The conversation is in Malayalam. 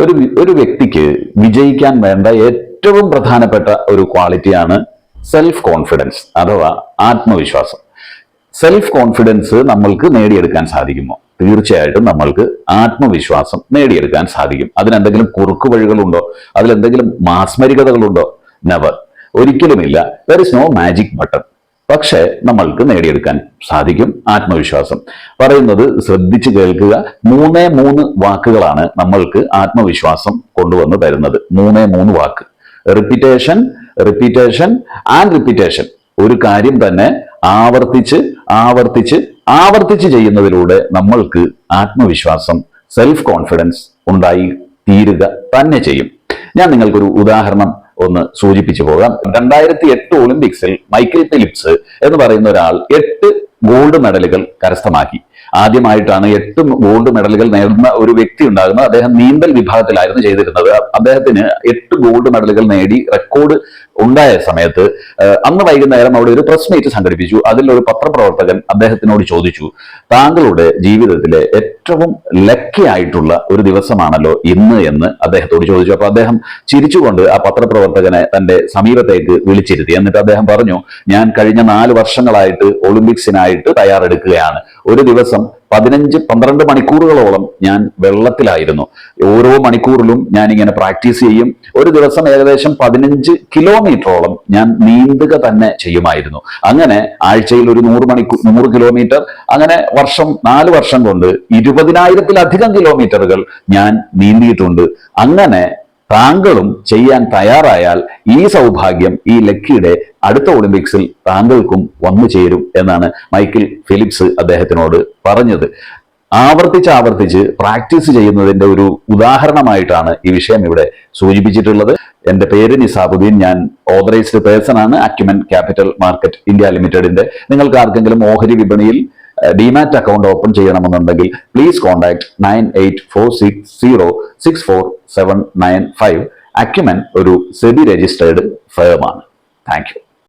ഒരു ഒരു വ്യക്തിക്ക് വിജയിക്കാൻ വേണ്ട ഏറ്റവും പ്രധാനപ്പെട്ട ഒരു ക്വാളിറ്റിയാണ് സെൽഫ് കോൺഫിഡൻസ് അഥവാ ആത്മവിശ്വാസം. സെൽഫ് കോൺഫിഡൻസ് നമ്മൾക്ക് നേടിയെടുക്കാൻ സാധിക്കുമോ? തീർച്ചയായിട്ടും നമ്മൾക്ക് ആത്മവിശ്വാസം നേടിയെടുക്കാൻ സാധിക്കും. അതിനെന്തെങ്കിലും കുറുക്കു വഴികളുണ്ടോ? അതിലെന്തെങ്കിലും മാസ്മരികതകളുണ്ടോ? നെവർ ഒരിക്കലുമില്ല. There is no magic button പക്ഷേ നമ്മൾക്ക് നേടിയെടുക്കാൻ സാധിക്കും ആത്മവിശ്വാസം. പറയുന്നത് ശ്രദ്ധിച്ചു കേൾക്കുക. മൂന്നേ മൂന്ന് വാക്കുകളാണ് നമ്മൾക്ക് ആത്മവിശ്വാസം കൊണ്ടുവന്ന് തരുന്നത്. മൂന്നേ മൂന്ന് വാക്ക്. റിപ്പീറ്റേഷൻ റിപ്പീറ്റേഷൻ ആൻഡ് റിപ്പീറ്റേഷൻ ഒരു കാര്യം തന്നെ ആവർത്തിച്ച് ആവർത്തിച്ച് ആവർത്തിച്ച് ചെയ്യുന്നതിലൂടെ നമ്മൾക്ക് ആത്മവിശ്വാസം സെൽഫ് കോൺഫിഡൻസ് ഉണ്ടായി തീരുക തന്നെ ചെയ്യും. ഞാൻ നിങ്ങൾക്കൊരു ഉദാഹരണം ഒന്ന് സൂചിപ്പിച്ചു പോകാം. രണ്ടായിരത്തി എട്ട് ഒളിമ്പിക്സിൽ മൈക്കിൾ ഫിലിപ്സ് എന്ന് പറയുന്ന ഒരാൾ എട്ട് ഗോൾഡ് മെഡലുകൾ കരസ്ഥമാക്കി. ആദ്യമായിട്ടാണ് എട്ട് ഗോൾഡ് മെഡലുകൾ നേടുന്ന ഒരു വ്യക്തി ഉണ്ടാകുന്നത്. അദ്ദേഹം നീന്തൽ വിഭാഗത്തിലായിരുന്നു ചെയ്തിരുന്നത്. അദ്ദേഹത്തിന് എട്ട് ഗോൾഡ് മെഡലുകൾ നേടി റെക്കോർഡ് ഉണ്ടായ സമയത്ത് അന്ന് വൈകുന്നേരം അവിടെ ഒരു പ്രസ് മീറ്റ് സംഘടിപ്പിച്ചു. അതിൽ ഒരു പത്രപ്രവർത്തകൻ അദ്ദേഹത്തിനോട് ചോദിച്ചു താങ്കളുടെ ജീവിതത്തിലെ ഏറ്റവും ലക്കി ആയിട്ടുള്ള ഒരു ദിവസമാണല്ലോ ഇന്ന് എന്ന് അദ്ദേഹത്തോട് ചോദിച്ചു. അപ്പൊ അദ്ദേഹം ചിരിച്ചുകൊണ്ട് ആ പത്രപ്രവർത്തകനെ തന്റെ സമീപത്തേക്ക് വിളിച്ചിരുത്തി. എന്നിട്ട് അദ്ദേഹം പറഞ്ഞു ഞാൻ കഴിഞ്ഞ നാല് വർഷങ്ങളായിട്ട് ഒളിമ്പിക്സിനായിട്ട് തയ്യാറെടുക്കുകയാണ്. ഒരു ദിവസം പതിനഞ്ച് പന്ത്രണ്ട് മണിക്കൂറുകളോളം ഞാൻ വെള്ളത്തിലായിരുന്നു. ഓരോ മണിക്കൂറിലും ഞാൻ ഇങ്ങനെ പ്രാക്ടീസ് ചെയ്യും. ഒരു ദിവസം ഏകദേശം പതിനഞ്ച് കിലോമീറ്ററോളം ഞാൻ നീന്തുക തന്നെ ചെയ്യുമായിരുന്നു. അങ്ങനെ ആഴ്ചയിൽ ഒരു നൂറ് മണിക്കൂർ നൂറ് കിലോമീറ്റർ അങ്ങനെ വർഷം നാല് വർഷം കൊണ്ട് ഇരുപതിനായിരത്തിലധികം കിലോമീറ്ററുകൾ ഞാൻ നീന്തിയിട്ടുണ്ട്. അങ്ങനെ താങ്കളും ചെയ്യാൻ തയ്യാറായാൽ ഈ സൗഭാഗ്യം ഈ ലക്കിയുടെ അടുത്ത ഒളിമ്പിക്സിൽ താങ്കൾക്കും വന്നു ചേരും എന്നാണ് മൈക്കിൾ ഫിലിപ്സ് അദ്ദേഹത്തിനോട് പറഞ്ഞത്. ആവർത്തിച്ച് ആവർത്തിച്ച് പ്രാക്ടീസ് ചെയ്യുന്നതിന്റെ ഒരു ഉദാഹരണമായിട്ടാണ് ഈ വിഷയം ഇവിടെ സൂചിപ്പിച്ചിട്ടുള്ളത്. എന്റെ പേര് നിസാബുദ്ദീൻ ഞാൻ ഓതറൈസ്ഡ് പേഴ്സൺ ആണ് അക്യുമൻ ക്യാപിറ്റൽ മാർക്കറ്റ് ഇന്ത്യ ലിമിറ്റഡിന്റെ നിങ്ങൾക്ക് ആർക്കെങ്കിലും ഓഹരി വിപണിയിൽ ഡിമാറ്റ് അക്കൗണ്ട് ഓപ്പൺ ചെയ്യണമെന്നുണ്ടെങ്കിൽ please contact nine eight four six zero six four seven nine five Acumen ഒരു സെബി രജിസ്റ്റേർഡ് ഫേമാണ് താങ്ക് യു